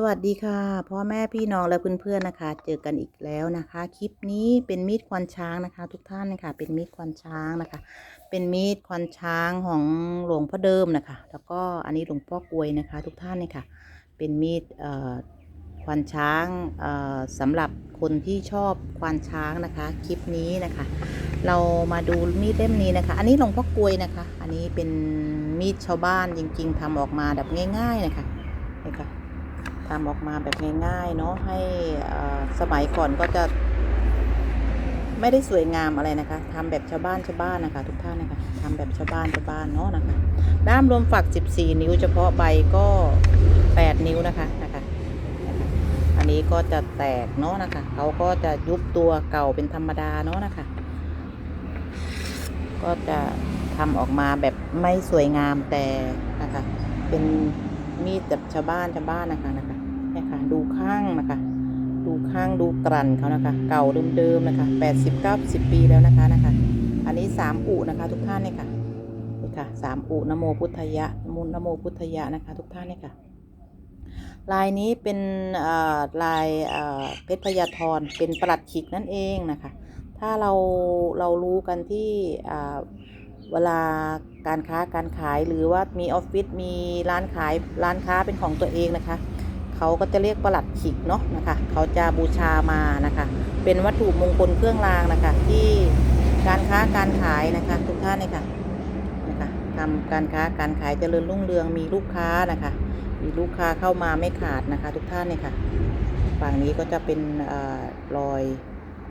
สวัสดีค่ะพ่อแม่พี่น้องและเพื่อนๆนะคะ เจอกันอีกแล้วนะคะ คลิปนี้เป็นมีดควันช้างนะคะ ทุกท่านนะคะเป็นมีดควันช้างนะคะ เป็นมีดควันช้างของหลวงพ่อเดิมนะคะ แล้วก็อันนี้หลวงพ่อกลวยนะคะ ทุกท่านนะคะเป็นมีดเอ่อควันช้างเอ่อสำหรับคนที่ชอบควันช้างนะคะคลิปนี้นะคะ เรามาดูมีดเล่มนี้นะคะ อันนี้หลวงพ่อกลวยนะคะ อันนี้เป็นมีดชาวบ้านจริง ๆทำออกมาแบบง่าย ๆ นะคะ ทำออกมาแบบง่ายๆเนาะให้สมัยก่อนก็จะ ไม่ได้สวยงามอะไรนะคะทำแบบชาวบ้านชาวบ้านนะคะ ทุกท่านนะคะทำแบบชาวบ้านชาวบ้านเนาะนะคะด้ามรวมฝัก 14 นิ้ว เฉพาะใบก็ 8 นิ้วนะคะนะคะ อันนี้ก็จะแตกเนาะนะคะเขาก็จะยุบตัวเก่าเป็นธรรมดาเนาะนะคะ ก็จะทำออกมาแบบไม่สวยงามแต่นะคะ เป็นมีดแบบชาวบ้านชาวบ้านนะคะนะคะ ดูข้างนะคะ ดูข้างดูกลั่นเขานะคะ เก่าเดิมๆนะคะแปดสิบเก้าสิบปีแล้วนะคะนะคะ อันนี้สามอุนะคะ ทุกท่านเนี่ยค่ะนี่ค่ะสามอุนโมพุทธยะมุนนโมพุทธยะนะคะ ทุกท่านเนี่ยค่ะ ลายนี้เป็นลายเพชรพยาธรเป็นประหลัดขิกนั่นเองนะคะ ถ้าเราเรารู้กันที่เวลาการค้าการขายหรือว่ามีออฟฟิศมีร้านขายร้านค้าเป็นของตัวเองนะคะ เขาก็จะเรียกประหลัดขิกเนาะนะคะเขาจะบูชามานะคะ เป็นวัตถุมงคลเครื่องรางนะคะ ที่การค้าการขายนะคะ ทุกท่านเลยค่ะนะคะทำการค้าการขายเจริญรุ่งเรืองมีลูกค้านะคะ มีลูกค้าเข้ามาไม่ขาดนะคะ ทุกท่านเลยค่ะฝั่งนี้ก็จะเป็นเออรอย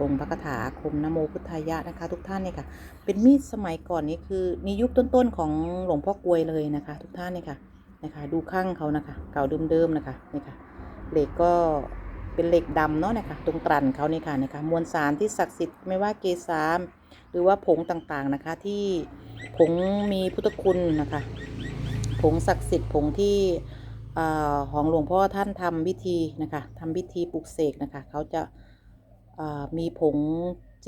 ลงพระคาถาคมนโมพุทธายะนะคะ ทุกท่านเนี่ยค่ะ เป็นมีดสมัยก่อนนี้คือในยุคต้นๆของหลวงพ่อกลวยเลยนะคะ ทุกท่านเนี่ยค่ะ นะคะ ดูข้างเขานะคะ เก่าเดิมๆนะคะนี่ค่ะเหล็กก็เป็นเหล็กดำเนาะนะคะตรงตรันเขานี่ค่ะนะคะมวลสารที่ศักดิ์สิทธิ์ไม่ว่าเกสามหรือว่าผงต่างๆนะคะ ที่ผงมีพุทธคุณนะคะ ผงศักดิ์สิทธิ์ผงที่อ่อของหลวงพ่อท่านทำพิธีนะคะทำพิธีปลุกเสกนะคะ เขาจะอ่อมีผง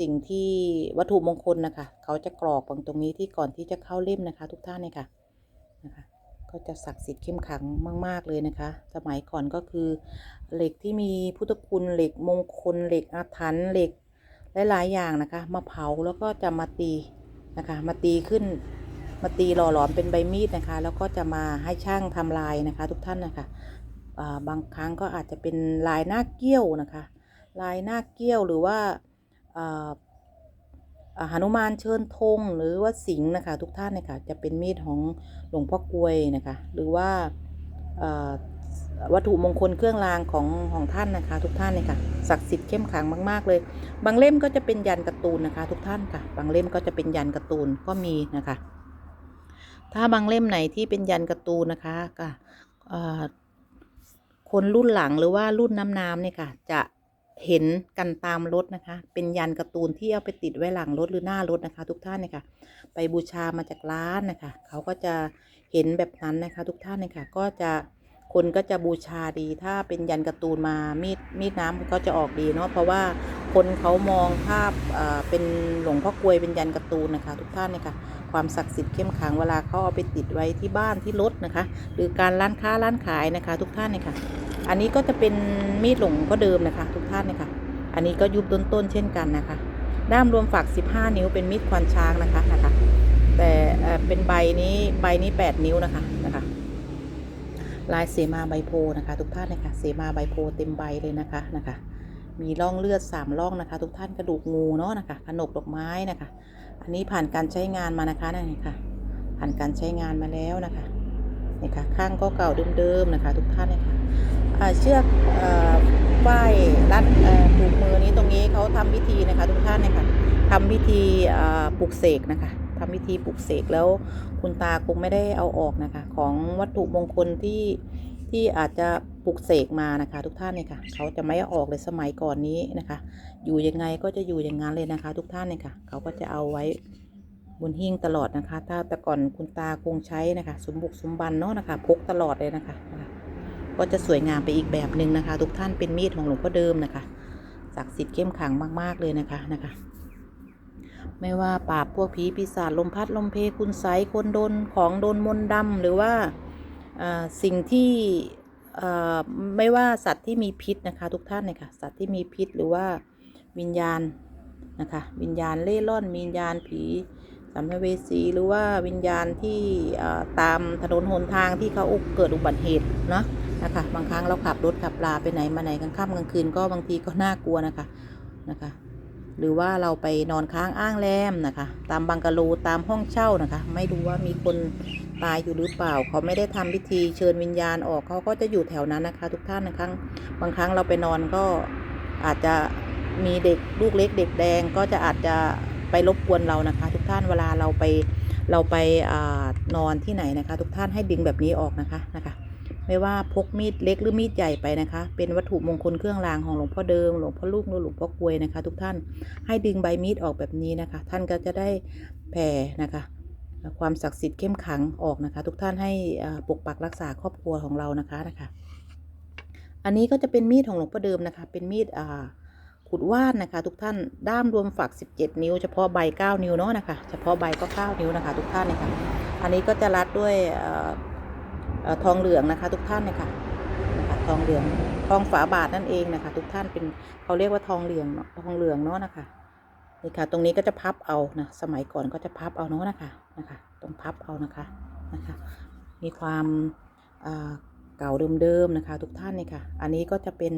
สิ่งที่วัตถุมงคลนะคะ เขาจะกรอกตรงตรงนี้ที่ก่อนที่จะเข้าเล่มนะคะ ทุกท่านเนี่ยค่ะนะคะ ก็จะศักดิ์สิทธิ์เข้มขังมาก ๆ เลยนะคะ สมัยก่อนก็คือเหล็กที่มีพุทธคุณเหล็กมงคลเหล็กอาถรรพ์เหล็กหลาย ๆ อย่างนะคะมาเผาแล้วก็จะมาตีนะคะ มาตีขึ้นมาตีหล่อหลอมเป็นใบมีดนะคะ แล้วก็จะมาให้ช่างทำลายนะคะ ทุกท่านนะคะาบางครั้งก็อาจจะเป็นลายหน้าเกี้ยวนะคะ ลายหน้าเกี้ยวหรือว่าา หนุมานเชิญธงหรือว่าสิงห์นะคะ ทุกท่านนะคะจะเป็นมีดของหลวงพ่อกลวยนะคะ หรือว่าวัตถุมงคลเครื่องรางของของท่านนะคะ ทุกท่านเนี่ยค่ะศักดิ์สิทธิ์เข้มขลังมาก ๆ เลย บางเล่มก็จะเป็นยันการ์ตูนนะคะ ทุกท่านค่ะ บางเล่มก็จะเป็นยันการ์ตูนก็มีนะคะ ถ้าบางเล่มไหนที่เป็นยันการ์ตูนนะคะก็คนรุ่นหลังหรือว่ารุ่นน้ำๆเนี่ยค่ะ จะ เห็นกันตามรถนะคะ เป็นยันการ์ตูนที่เอาไปติดไว้หลังรถหรือหน้ารถนะคะ ทุกท่านเนี่ยค่ะไปบูชามาจากร้านนะคะเขาก็จะเห็นแบบนั้นนะคะ ทุกท่านเนี่ยค่ะก็จะคนก็จะบูชาดีถ้าเป็นยันการ์ตูนมามีดมีดน้ำก็จะออกดีเนาะเพราะว่าคนเขามองภาพเอ่อเป็นหลวงพ่อกลวยเป็นยันการ์ตูนนะคะ ทุกท่านเนี่ยค่ะความศักดิ์สิทธิ์เข้มขังเวลาเขาเอาไปติดไว้ที่บ้านที่รถนะคะ หรือการร้านค้าร้านขายนะคะ ทุกท่านเนี่ยค่ะ อันนี้ก็จะเป็นมีดหลงก็เดิมนะคะ ทุกท่านเลยค่ะ อันนี้ก็ยุบต้นๆเช่นกันนะคะ ด้ามรวมฝัก 15 นิ้วเป็นมีดควานช้างนะคะนะคะ แต่เป็นใบนี้ใบนี้ 8 นิ้วนะคะนะคะ ลายเสมาใบโพนะคะ ทุกท่านนะคะเสมาใบโพเต็มใบเลยนะคะนะคะ มีร่องเลือดสามร่องนะคะ ทุกท่านกระดูกงูเนาะนะคะขนบดอกไม้นะคะ อันนี้ผ่านการใช้งานมานะคะนี่ค่ะ ผ่านการใช้งานมาแล้วนะคะ นี่ค่ะข้างก็เก่าเดิมๆนะคะ ทุกท่านนะคะอ่าเชือกเอ่อฝ้ายรัดผูกมือนี้ตรงนี้เขาทำพิธีนะคะ ทุกท่านนะคะทำพิธีปลุกเสกนะคะทำพิธีปลุกเสกแล้วคุณตาคงไม่ได้เอาออกนะคะ ของวัตถุมงคลที่ที่อาจจะปลุกเสกมานะคะ ทุกท่านเนี่ยค่ะเขาจะไม่เอาออกเลยสมัยก่อนนี้นะคะ อยู่ยังไงก็จะอยู่อย่างนั้นเลยนะคะ ทุกท่านเนี่ยค่ะเขาก็จะเอาไว้ บนหิ้งตลอดนะคะ ถ้าแต่ก่อนคุณตาคงใช้นะคะ สมบุกสมบันเนาะนะคะ พกตลอดเลยนะคะ ก็จะสวยงามไปอีกแบบหนึ่งนะคะ ทุกท่านเป็นมีดของหลวงพ่อเดิมนะคะศักดิ์สิทธิ์เข้มขังมาก ๆ เลยนะคะนะคะ ไม่ว่าปราบพวกผีปีศาจลมพัดลมเพคุณไสคนโดนของโดนมนต์ดำหรือว่าสิ่งที่ไม่ว่าสัตว์ที่มีพิษนะคะ ทุกท่านเนี่ยค่ะสัตว์ที่มีพิษหรือว่าวิญญาณนะคะ วิญญาณเล่ร่อนวิญญาณผี สัมภเวสีหรือว่าวิญญาณที่ตามถนนหนทางที่เขาเกิดอุบัติเหตุเนาะนะคะบางครั้งเราขับรถขับลาไปไหนมาไหนกลางค่ำกลางคืนก็บางทีก็น่ากลัวนะคะนะคะ หรือว่าเราไปนอนค้างอ้างแรมนะคะ ตามบังกะโลตามห้องเช่านะคะ ไม่รู้ว่ามีคนตายอยู่หรือเปล่า เขาไม่ได้ทำพิธีเชิญวิญญาณออกเขาก็จะอยู่แถวนั้นนะคะ ทุกท่านนะคะบางครั้งเราไปนอนก็อาจจะมีเด็กลูกเล็กเด็กแดงก็จะอาจจะ ไปรบกวนเรานะคะ ทุกท่านเวลาเราไปเราไปอนอนที่ไหนนะคะ ทุกท่านให้ดึงแบบนี้ออกนะคะนะคะ ไม่ว่าพกมีดเล็กหรือมีดใหญ่ไปนะคะ เป็นวัตถุมงคลเครื่องรางของหลวงพ่อเดิมหลวงพ่อลูกหรือหลวงพ่อกวยนะคะ ทุกท่านให้ดึงใบมีดออกแบบนี้นะคะ ท่านก็จะได้แผ่นะคะความศักดิ์สิทธิ์เข้มขังออกนะคะ ทุกท่านให้ปกปักรักษาครอบครัวของเรานะคะนะคะ อันนี้ก็จะเป็นมีดของหลวงพ่อเดิมนะคะ เป็นมีดอ่า ขุดว่านนะคะ ทุกท่านด้ามรวมฝัก 17 นิ้ว เฉพาะใบ 9 นิ้วเนาะนะคะ เฉพาะใบก็ 9 นิ้วนะคะ ทุกท่านนะคะอันนี้ก็จะรัดด้วยออทองเหลืองนะคะ ทุกท่านนะคะนะคะทองเหลืองทองฝาบาทนั่นเองนะคะ ทุกท่านเป็นเขาเรียกว่าทองเหลืองเนาะทองเหลืองเนาะนะคะนี่ค่ะ ตรงนี้ก็จะพับเอานะสมัยก่อนก็จะพับเอาเนาะนะคะนะคะต้องพับเอานะคะนะคะ มีความเก่าเดิมๆนะคะ ทุกท่านนี่ค่ะ อันนี้ก็จะเป็น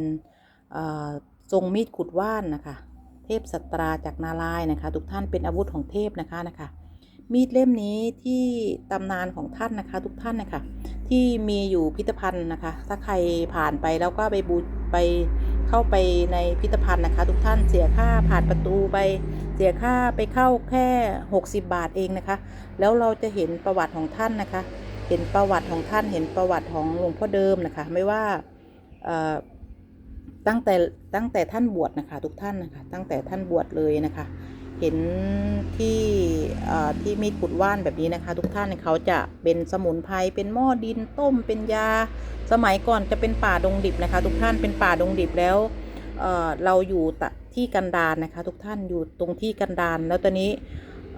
อ่า ทรงมีดขุดว่านนะคะ เทพสัตราจากนารายนะคะ ทุกท่านเป็นอาวุธของเทพนะคะนะคะ มีดเล่มนี้ที่ตำนานของท่านนะคะ ทุกท่านนะคะที่มีอยู่พิพิธภัณฑ์นะคะ ถ้าใครผ่านไปแล้วก็ไปบูไปเข้าไปในพิพิธภัณฑ์นะคะ ทุกท่านเสียค่าผ่านประตูไปเสียค่าไปเข้าแค่ 60 บาทเองนะคะ แล้วเราจะเห็นประวัติของท่านนะคะ เห็นประวัติของท่านเห็นประวัติของหลวงพ่อเดิมนะคะ ไม่ว่า ตั้งแต่ตั้งแต่ท่านบวชนะคะ ทุกท่านนะคะ ตั้งแต่ท่านบวชเลยนะคะ เห็นที่ที่มีดขุดว่านแบบนี้นะคะ ทุกท่านเขาจะเป็นสมุนไพรเป็นหม้อดินต้มเป็นยา สมัยก่อนจะเป็นป่าดงดิบนะคะ ทุกท่านเป็นป่าดงดิบแล้วเเราอยู่ที่กันดารนะคะ ทุกท่านอยู่ตรงที่กันดารแล้วตอนนี้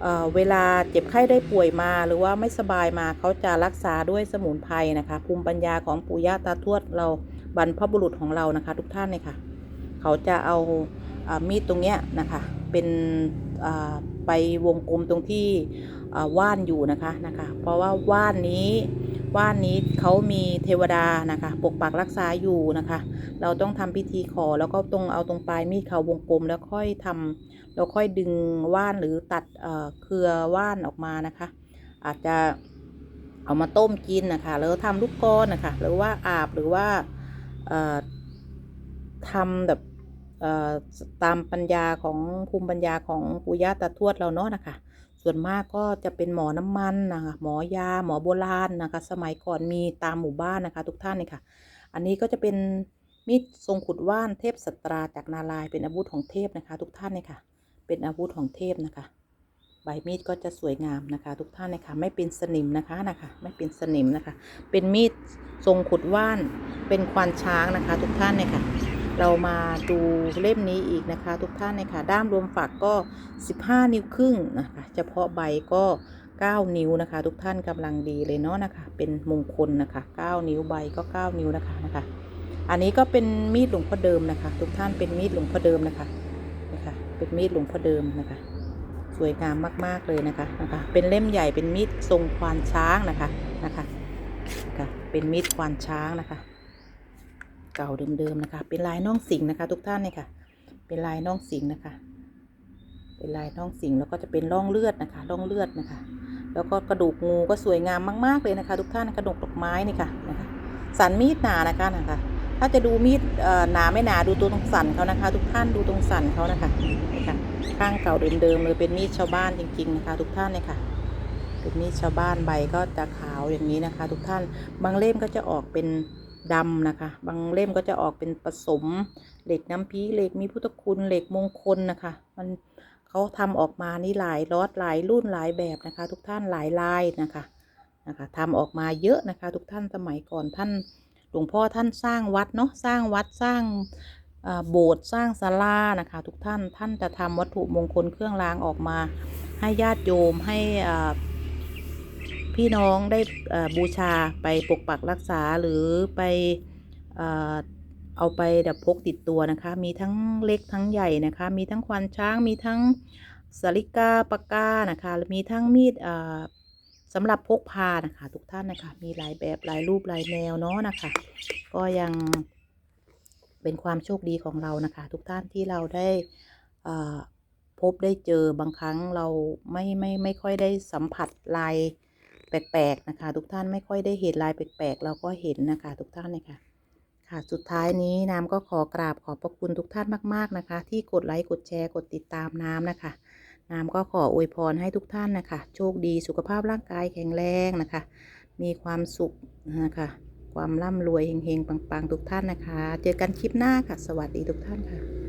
เเวลาเจ็บไข้ได้ป่วยมาหรือว่าไม่สบายมาเขาจะรักษาด้วยสมุนไพรนะคะ ภูมิปัญญาของปู่ย่าตาทวดเรา บรรพบุรุษของเรานะคะ ทุกท่านเนี่ยค่ะ เขาจะเอาอามีดตรงเนี้ยนะคะ เป็นไปวงกลมตรงที่ว่านอยู่นะคะนะคะ เพราะว่าว่านนี้ว่านนี้เขามีเทวดานะคะ ปกปักรักษาอยู่นะคะ เราต้องทำพิธีขอแล้วก็ตรงเอาตรงปลายมีดเขาวงกลมแล้วค่อยทำแล้วค่อยดึงว่านหรือตัดเอ่อเครือว่านออกมานะคะ อาจจะเอามาต้มกินนะคะแล้วทำลูกกลอนนะคะ หรือว่าอาบหรือว่า ทำแบบตามปัญญาของภูมิปัญญาของปู่ย่าตาทวดเราเนาะนะคะ ส่วนมากก็จะเป็นหมอน้ำมันนะคะหมอยาหมอโบราณนะคะ สมัยก่อนมีตามหมู่บ้านนะคะ ทุกท่านเลยค่ะ อันนี้ก็จะเป็นมีดทรงขุดว่านเทพสตราจากนารายเป็นอาวุธของเทพนะคะ ทุกท่านเลยค่ะ เป็นอาวุธของเทพนะคะ ใบมีดก็จะสวยงามนะคะ ทุกท่านเลยค่ะ ไม่เป็นสนิมนะคะนะคะ ไม่เป็นสนิมนะคะ เป็นมีด ทรงขุดว่านเป็นควานช้างนะคะ ทุกท่านเลยค่ะ เรามาดูเล่มนี้อีกนะคะ ทุกท่านเลยค่ะ ด้ามรวมฝักก็ 15 นิ้วครึ่งนะคะ เฉพาะใบก็ 9 นิ้วนะคะ ทุกท่านกำลังดีเลยเนาะนะคะ เป็นมงคลนะคะ 9 นิ้วใบก็ 9 นิ้วนะคะนะคะ อันนี้ก็เป็นมีดหลวงพ่อเดิมนะคะ ทุกท่านเป็นมีดหลวงพ่อเดิมนะคะนะคะ เป็นมีดหลวงพ่อเดิมนะคะ สวยงามมากๆเลยนะคะนะคะ เป็นเล่มใหญ่เป็นมีดทรงควานช้างนะคะนะคะ คะเป็นมีดควานช้างนะคะ เก่าเดิมๆนะคะ เป็นลายน่องสิงนะคะ ทุกท่านเนี่ยค่ะ เป็นลายน่องสิงนะคะ เป็นลายน่องสิงแล้วก็จะเป็นร่องเลือดนะคะร่องเลือดนะคะ แล้วก็กระดูกงูก็สวยงามมาก ๆเลยนะคะ ทุกท่านกระดูกดอกไม้นี่ค่ะนะคะ สันมีดหนานะคะนะคะ ถ้าจะดูมีดหนาไม่หนาดูตัวตรงสันเขานะคะ ทุกท่านดูตรงสันเขานะคะนี่ค่ะข้างเก่าเดิมๆเลยเป็นมีดชาวบ้านจริง ๆนะคะ ทุกท่านเนี่ยค่ะ เป็นมีดชาวบ้านใบก็จะขาวอย่างนี้นะคะ ทุกท่านบางเล่มก็จะออกเป็นดำนะคะ บางเล่มก็จะออกเป็นผสมเหล็กน้ำพีเหล็กมีพุทธคุณเหล็กมงคลนะคะ มันเขาทำออกมานี่หลายรอดหลายรุ่นหลายแบบนะคะ ทุกท่านหลายลายนะคะนะคะทำออกมาเยอะนะคะ ทุกท่านสมัยก่อนท่านหลวงพ่อท่านสร้างวัดเนาะสร้างวัดสร้างโบสถ์สร้างศาลานะคะ ทุกท่านท่านจะทำวัตถุมงคลเครื่องรางออกมา ให้ญาติโยมให้อ่ พี่น้องได้บูชาไปปกปักรักษาหรือไปเอ่อเอาไปแบบพกติดตัวนะคะ มีทั้งเล็กทั้งใหญ่นะคะ มีทั้งควานช้าง มีทั้งสาลิกาปากกานะคะ มีทั้งมีดสำหรับพกพานะคะ ทุกท่านนะคะ มีหลายแบบหลายรูปหลายแนวเนาะนะคะ ก็ยังเป็นความโชคดีของเรานะคะ ทุกท่านที่เราได้พบได้เจอบางครั้งเราไม่ไม่ไม่ค่อยได้สัมผัสลาย แปลกๆนะคะ ทุกท่านไม่ค่อยได้เห็นลายแปลกๆเราก็เห็นนะคะ ทุกท่านเลยค่ะค่ะสุดท้ายนี้น้ำก็ขอกราบขอบพระคุณทุกท่านมาก ๆนะคะ ที่กดไลค์กดแชร์กดติดตามน้ำนะคะน้ำก็ขออวยพรให้ทุกท่านนะคะ โชคดีสุขภาพร่างกายแข็งแรงนะคะ มีความสุขนะคะความร่ำรวยเฮงๆปังๆ ทุกท่านนะคะ เจอกันคลิปหน้าค่ะ สวัสดีทุกท่านค่ะ